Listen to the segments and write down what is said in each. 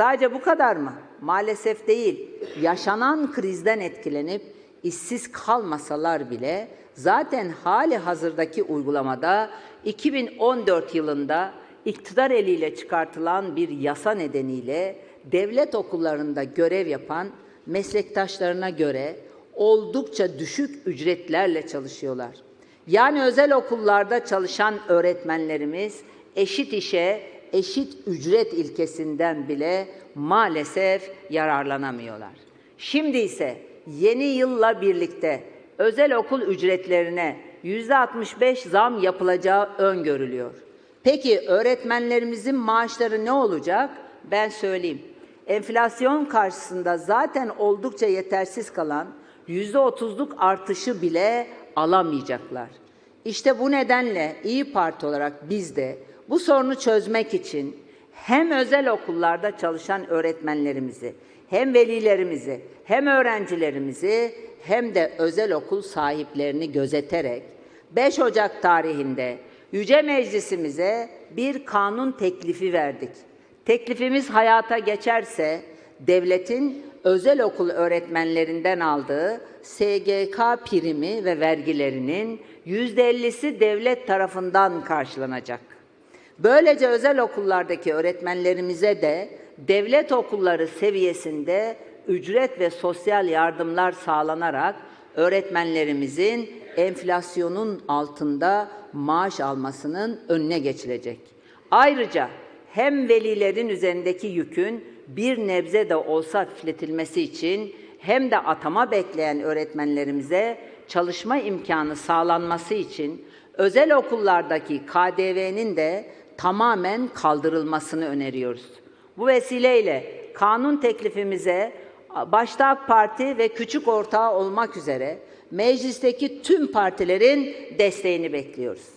Sadece bu kadar mı? Maalesef değil. Yaşanan krizden etkilenip işsiz kalmasalar bile zaten hali hazırdaki uygulamada 2014 yılında iktidar eliyle çıkartılan bir yasa nedeniyle devlet okullarında görev yapan meslektaşlarına göre oldukça düşük ücretlerle çalışıyorlar. Yani özel okullarda çalışan öğretmenlerimiz eşit işe, eşit ücret ilkesinden bile maalesef yararlanamıyorlar. Şimdi ise yeni yılla birlikte özel okul ücretlerine %65 zam yapılacağı öngörülüyor. Peki öğretmenlerimizin maaşları ne olacak? Ben söyleyeyim. Enflasyon karşısında zaten oldukça yetersiz kalan %30'luk artışı bile alamayacaklar. İşte bu nedenle İyi Parti olarak biz de bu sorunu çözmek için hem özel okullarda çalışan öğretmenlerimizi, hem velilerimizi, hem öğrencilerimizi hem de özel okul sahiplerini gözeterek 5 Ocak tarihinde Yüce Meclisimize bir kanun teklifi verdik. Teklifimiz hayata geçerse devletin özel okul öğretmenlerinden aldığı SGK primi ve vergilerinin %50'si devlet tarafından karşılanacak. Böylece özel okullardaki öğretmenlerimize de devlet okulları seviyesinde ücret ve sosyal yardımlar sağlanarak öğretmenlerimizin enflasyonun altında maaş almasının önüne geçilecek. Ayrıca hem velilerin üzerindeki yükün bir nebze de olsa hafifletilmesi için hem de atama bekleyen öğretmenlerimize çalışma imkanı sağlanması için özel okullardaki KDV'nin de tamamen kaldırılmasını öneriyoruz. Bu vesileyle kanun teklifimize başta AK Parti ve küçük ortağı olmak üzere meclisteki tüm partilerin desteğini bekliyoruz.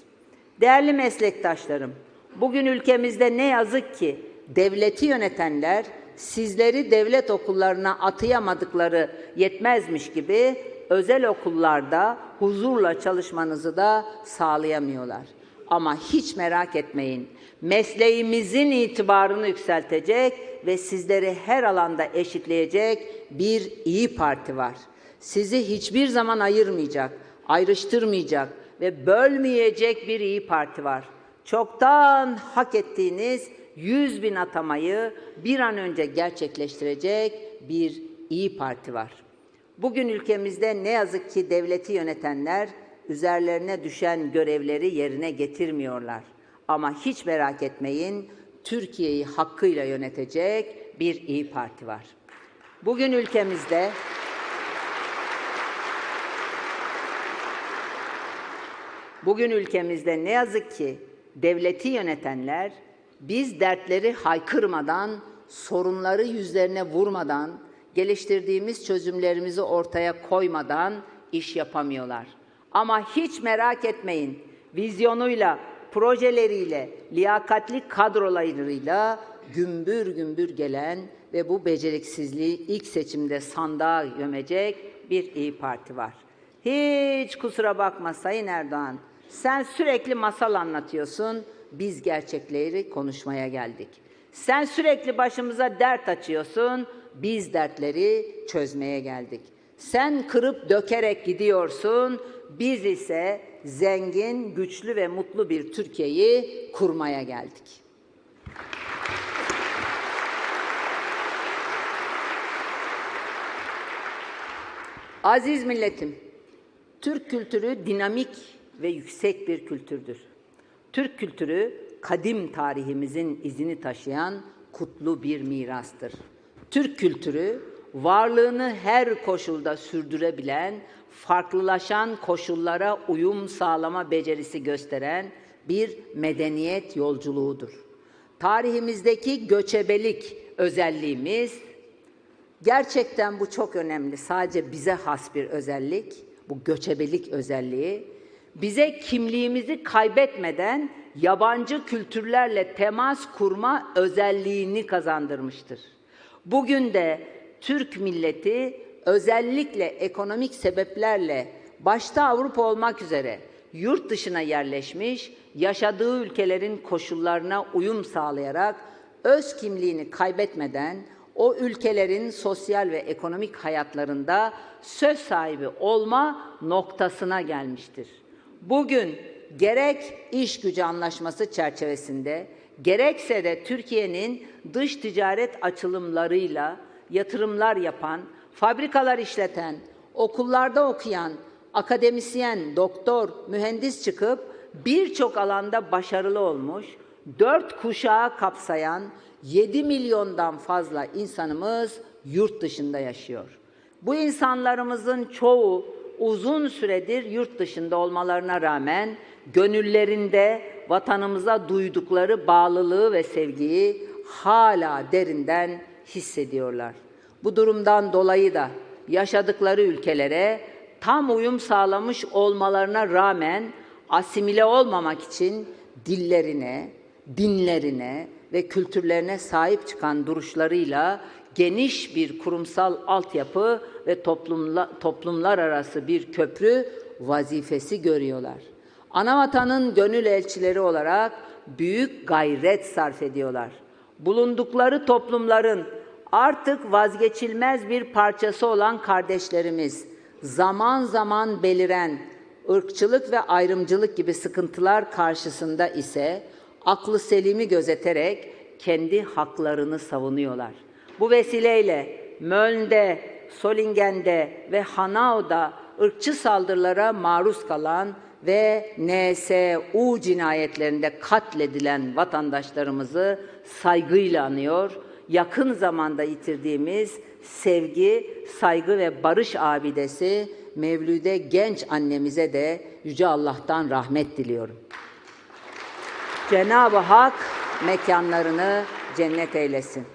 Değerli meslektaşlarım, bugün ülkemizde ne yazık ki devleti yönetenler sizleri devlet okullarına atayamadıkları yetmezmiş gibi özel okullarda huzurla çalışmanızı da sağlayamıyorlar. Ama hiç merak etmeyin. Mesleğimizin itibarını yükseltecek ve sizleri her alanda eşitleyecek bir iyi parti var. Sizi hiçbir zaman ayırmayacak, ayrıştırmayacak ve bölmeyecek bir iyi parti var. Çoktan hak ettiğiniz 100 bin atamayı bir an önce gerçekleştirecek bir iyi parti var. Bugün ülkemizde ne yazık ki devleti yönetenler üzerlerine düşen görevleri yerine getirmiyorlar. Ama hiç merak etmeyin, Türkiye'yi hakkıyla yönetecek bir iyi parti var. Bugün ülkemizde Bugün ülkemizde ne yazık ki devleti yönetenler biz dertleri haykırmadan, sorunları yüzlerine vurmadan, geliştirdiğimiz çözümlerimizi ortaya koymadan iş yapamıyorlar. Ama hiç merak etmeyin, vizyonuyla, projeleriyle, liyakatli kadrolarıyla gümbür gümbür gelen ve bu beceriksizliği ilk seçimde sandığa gömecek bir iyi Parti var. Hiç kusura bakma Sayın Erdoğan, sen sürekli masal anlatıyorsun, biz gerçekleri konuşmaya geldik. Sen sürekli başımıza dert açıyorsun, biz dertleri çözmeye geldik. Sen kırıp dökerek gidiyorsun, biz ise zengin, güçlü ve mutlu bir Türkiye'yi kurmaya geldik. Aziz milletim, Türk kültürü dinamik ve yüksek bir kültürdür. Türk kültürü kadim tarihimizin izini taşıyan kutlu bir mirastır. Türk kültürü varlığını her koşulda sürdürebilen, farklılaşan koşullara uyum sağlama becerisi gösteren bir medeniyet yolculuğudur. Tarihimizdeki göçebelik özelliğimiz gerçekten bu çok önemli. Sadece bize has bir özellik, bu göçebelik özelliği bize kimliğimizi kaybetmeden yabancı kültürlerle temas kurma özelliğini kazandırmıştır. Bugün de Türk milleti özellikle ekonomik sebeplerle başta Avrupa olmak üzere yurt dışına yerleşmiş, yaşadığı ülkelerin koşullarına uyum sağlayarak öz kimliğini kaybetmeden o ülkelerin sosyal ve ekonomik hayatlarında söz sahibi olma noktasına gelmiştir. Bugün gerek iş gücü anlaşması çerçevesinde gerekse de Türkiye'nin dış ticaret açılımlarıyla yatırımlar yapan, fabrikalar işleten, okullarda okuyan, akademisyen, doktor, mühendis çıkıp birçok alanda başarılı olmuş, dört kuşağı kapsayan 7 milyondan fazla insanımız yurt dışında yaşıyor. Bu insanlarımızın çoğu uzun süredir yurt dışında olmalarına rağmen gönüllerinde vatanımıza duydukları bağlılığı ve sevgiyi hala derinden hissediyorlar. Bu durumdan dolayı da yaşadıkları ülkelere tam uyum sağlamış olmalarına rağmen asimile olmamak için dillerine, dinlerine ve kültürlerine sahip çıkan duruşlarıyla geniş bir kurumsal altyapı ve toplumla, toplumlar arası bir köprü vazifesi görüyorlar. Anavatanın gönül elçileri olarak büyük gayret sarf ediyorlar. Bulundukları toplumların artık vazgeçilmez bir parçası olan kardeşlerimiz zaman zaman beliren ırkçılık ve ayrımcılık gibi sıkıntılar karşısında ise aklı selimi gözeterek kendi haklarını savunuyorlar. Bu vesileyle Möln'de, Solingen'de ve Hanao'da ırkçı saldırılara maruz kalan ve NSU cinayetlerinde katledilen vatandaşlarımızı saygıyla anıyor. Yakın zamanda yitirdiğimiz sevgi, saygı ve barış abidesi Mevlüde genç annemize de Yüce Allah'tan rahmet diliyorum. Cenab-ı Hak mekanlarını cennet eylesin.